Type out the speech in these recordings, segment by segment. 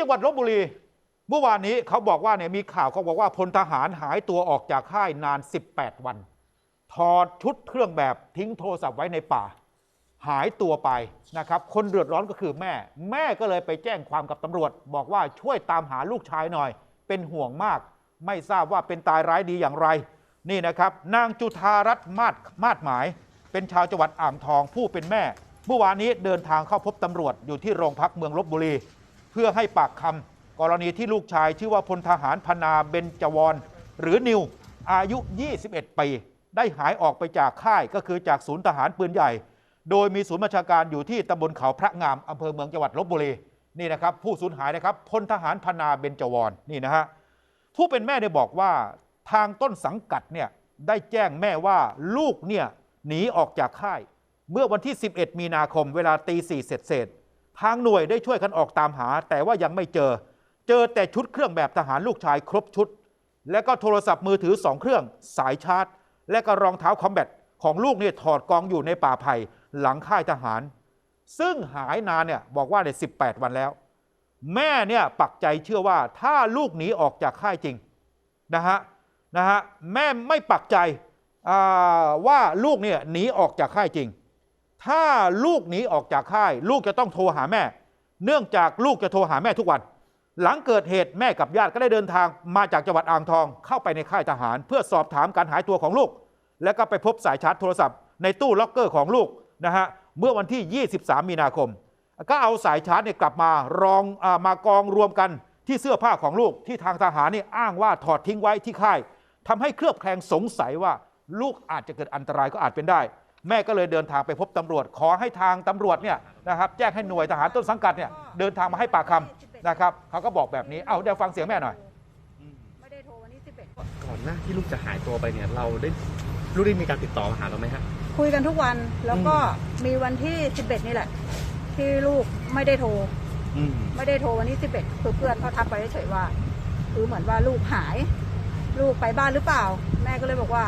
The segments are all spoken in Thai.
จังหวัดลบบุรี เมื่อวานนี้เขาบอกว่าเนี่ยมีข่าวเขาบอกว่าพลทหารหายตัวออกจากค่ายนาน 18 วัน ถอดชุดเครื่องแบบทิ้งโทรศัพท์ไว้ในป่า หายตัวไปนะครับ คนเดือดร้อนก็คือแม่ แม่ก็เลยไปแจ้งความกับตำรวจ บอกว่าช่วยตามหาลูกชายหน่อย เป็นห่วงมาก ไม่ทราบว่าเป็นตายร้ายดีอย่างไร นี่นะครับ นางจุธารัตน์มาดมาดหมาย เป็นชาวจังหวัดอ่างทองผู้เป็นแม่ เมื่อวานนี้เดินทางเข้าพบตำรวจอยู่ที่โรงพักเมืองลบบุรี เพื่อให้ปากคำกรณีที่ลูกชายชื่อว่าพลทหารพนาเบญจวร หรือนิวอายุ 21 ปี ได้หายออกไปจากค่ายก็คือจากศูนย์ทหารปืนใหญ่ โดยมีศูนย์บัญชาการอยู่ที่ตำบลเขาพระงามอำเภอเมืองจังหวัดลบบุรีนี่นะครับ ผู้สูญหายนะครับพลทหารพนาเบญจวรนี่นะฮะผู้เป็นแม่ได้บอกว่าทางต้นสังกัดเนี่ยได้แจ้งแม่ว่าลูกเนี่ยหนีออกจากค่าย เมื่อวันที่ 11 มีนาคมเวลาตีสี่เสร็จเสร็จๆ ทางหน่วยได้ช่วยกันออกตามหา แต่ว่ายังไม่เจอ เจอแต่ชุดเครื่องแบบทหารลูกชายครบชุด และก็โทรศัพท์มือถือ2เครื่อง สายชาร์จ และก็รองเท้าคอมแบทของลูกเนี่ยถอดกองอยู่ในป่าไผ่หลังค่ายทหาร ซึ่งหายนานเนี่ยบอกว่าใน18 วันแล้ว แม่เนี่ยปักใจเชื่อว่าถ้าลูกหนีออกจากค่ายจริงนะฮะนะฮะแม่ไม่ปักใจว่าลูกเนี่ยหนีออกจากค่ายจริง ถ้าลูกหนีออกจากค่าย ลูกจะต้องโทรหาแม่ เนื่องจากลูกจะโทรหาแม่ทุกวัน หลังเกิดเหตุแม่กับญาติก็ได้เดินทางมาจากจังหวัดอ่างทองเข้าไปในค่ายทหาร เพื่อสอบถามการหายตัวของลูก แล้วก็ไปพบสายชาร์จโทรศัพท์ในตู้ล็อกเกอร์ของลูกนะฮะเมื่อวันที่ 23 มีนาคม ก็เอาสายชาร์จเนี่ยกลับมารองอามากองรวมกันที่เสื้อผ้าของลูกที่ทางทหารเนี่ยอ้างว่าถอดทิ้งไว้ที่ค่ายทำให้เคลือบแคลงสงสัยว่าลูกอาจจะเกิดอันตรายก็อาจเป็นได้ แม่ก็เลยเดินทางไปพบตำรวจ ขอให้ทางตำรวจเนี่ยนะครับแจ้งให้หน่วยทหารต้นสังกัดเนี่ยเดินทางมาให้ปากคำนะครับเขาก็บอกแบบนี้เอาเดี๋ยวฟังเสียงแม่หน่อยไม่ได้โทรวันที่11ก่อนหน้าที่ลูกจะหายตัวไปเนี่ยเราได้ลูกได้มีการติดต่อมาหาเราไหมฮะคุยกันทุกวันแล้วก็มีวันที่ 11 นี่แหละ ที่ลูกไม่ได้โทรอืมไม่ได้โทรวันที่ 11คือเพื่อนเขาทักไปเฉยๆว่า คือเหมือนว่าลูกหาย ลูกไปบ้านหรือเปล่า แม่ก็เลยบอกว่า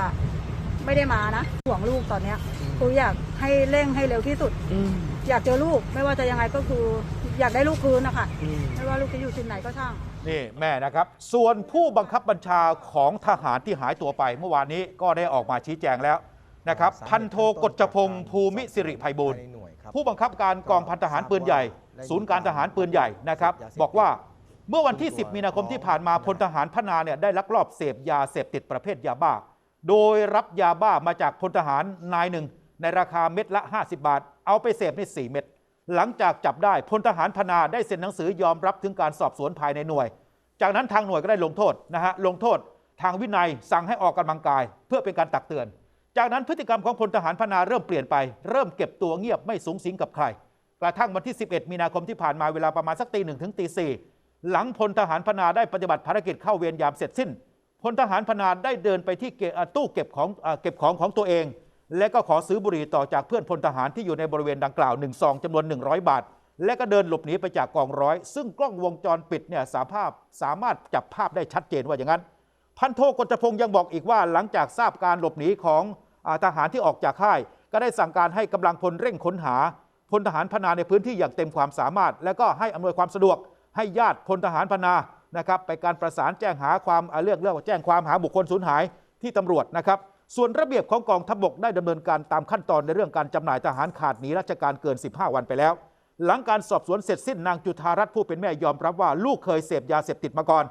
ไม่ได้มานะห่วงลูกตอนเนี้ยคืออยากให้เร่งให้เร็วที่สุด อืมอยากเจอลูกไม่ว่าจะยังไงก็คืออยากได้ลูกคืนนะคะอืม ไม่ว่าลูกจะอยู่ที่ไหนก็ช่าง นี่แม่นะครับ ส่วนผู้บังคับบัญชาของทหารที่หายตัวไป เมื่อวานนี้ก็ได้ออกมาชี้แจงแล้วนะครับ พันโทกฤษพงศ์ภูมิสิริไพบูลย์ผู้บังคับการกองพันทหารปืนใหญ่ ศูนย์การทหารปืนใหญ่นะครับ บอกว่าเมื่อวันที่ 10 มีนาคมที่ผ่านมาพลทหารพนาเนี่ยได้ลักลอบเสพยาเสพติดประเภทยาบ้า โดยรับยาบ้ามาจากพลทหารนายหนึ่ง ในราคาเม็ดละ 50 บาท เอาไปเสพใน4เม็ดหลังจากจับได้พลทหารพนาได้เซ็นหนังสือยอมรับถึงการสอบสวนภายในหน่วย จากนั้นทางหน่วยก็ได้ลงโทษนะฮะลงโทษทางวินัยสั่งให้ออกกำลังกาย เพื่อเป็นการตักเตือน จากนั้นพฤติกรรมของพลทหารพนาเริ่มเปลี่ยนไป เริ่มเก็บตัวเงียบไม่สูงสิงกับใคร กระทั่งวันที่ 11 มีนาคมที่ผ่านมาเวลาประมาณสักตีหนึ่งถึงตีสี่หลังพลทหารพนาได้ปฏิบัติภารกิจเข้าเวรยามเสร็จสิ้น พลทหารพนาได้เดินไปที่เก้าตู้เก็บของอเก็บของของตัวเอง และก็ขอซื้อบุหรี่ต่อจากเพื่อนพลทหารที่อยู่ในบริเวณดังกล่าวหนึ่งซองจำนวน 100 บาท และก็เดินหลบหนีไปจากกองร้อย ซึ่งกล้องวงจรปิดเนี่ยสามารถสามารถจับภาพได้ชัดเจนว่าอย่างนั้น พันโทกฤษพงศ์ยังบอกอีกว่าหลังจากทราบการหลบหนีของอทหารที่ออกจากค่าย ก็ได้สั่งการให้กำลังพลเร่งค้นหาพลทหารพนาในพื้นที่อย่างเต็มความสามารถ และก็ให้อำนวยความสะดวกให้ญาติพลทหารพนา นะครับไปการประสานแจ้งหาความอาเรื่องเรื่องแจ้งความหาบุคคลสูญหายที่ตำรวจนะครับส่วนระเบียบของกองทัพบกได้ดำเนินการตามขั้นตอนในเรื่องการจำหน่ายทหารขาดหนีราชการเกิน 15 วันไปแล้ว หลังการสอบสวนเสร็จสิ้นนางจุธารัตน์ผู้เป็นแม่ยอมรับว่าลูกเคยเสพยาเสพติดมาก่อน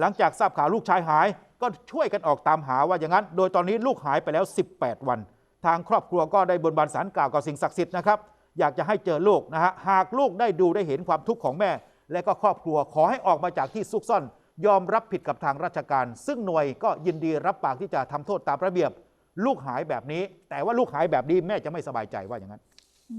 หลังจากทราบข่าวลูกชายหาย ก็ช่วยกันออกตามหาว่าอย่างนั้น โดยตอนนี้ลูกหายไปแล้ว 18 วัน ทางครอบครัวก็ได้บนบานสารกล่าวกับสิ่งศักดิ์สิทธิ์นะครับอยากจะให้เจอลูกนะฮะหากลูกได้ดูได้เห็นความทุกข์ของแม่ และก็ครอบครัวขอให้ออกมาจากที่ซุกซ่อน ยอมรับผิดกับทางราชการ ซึ่งหน่วยก็ยินดีรับปากที่จะทำโทษตามระเบียบ ลูกหายแบบนี้ แต่ว่าลูกหายแบบนี้แม่จะไม่สบายใจว่าอย่างนั้นอื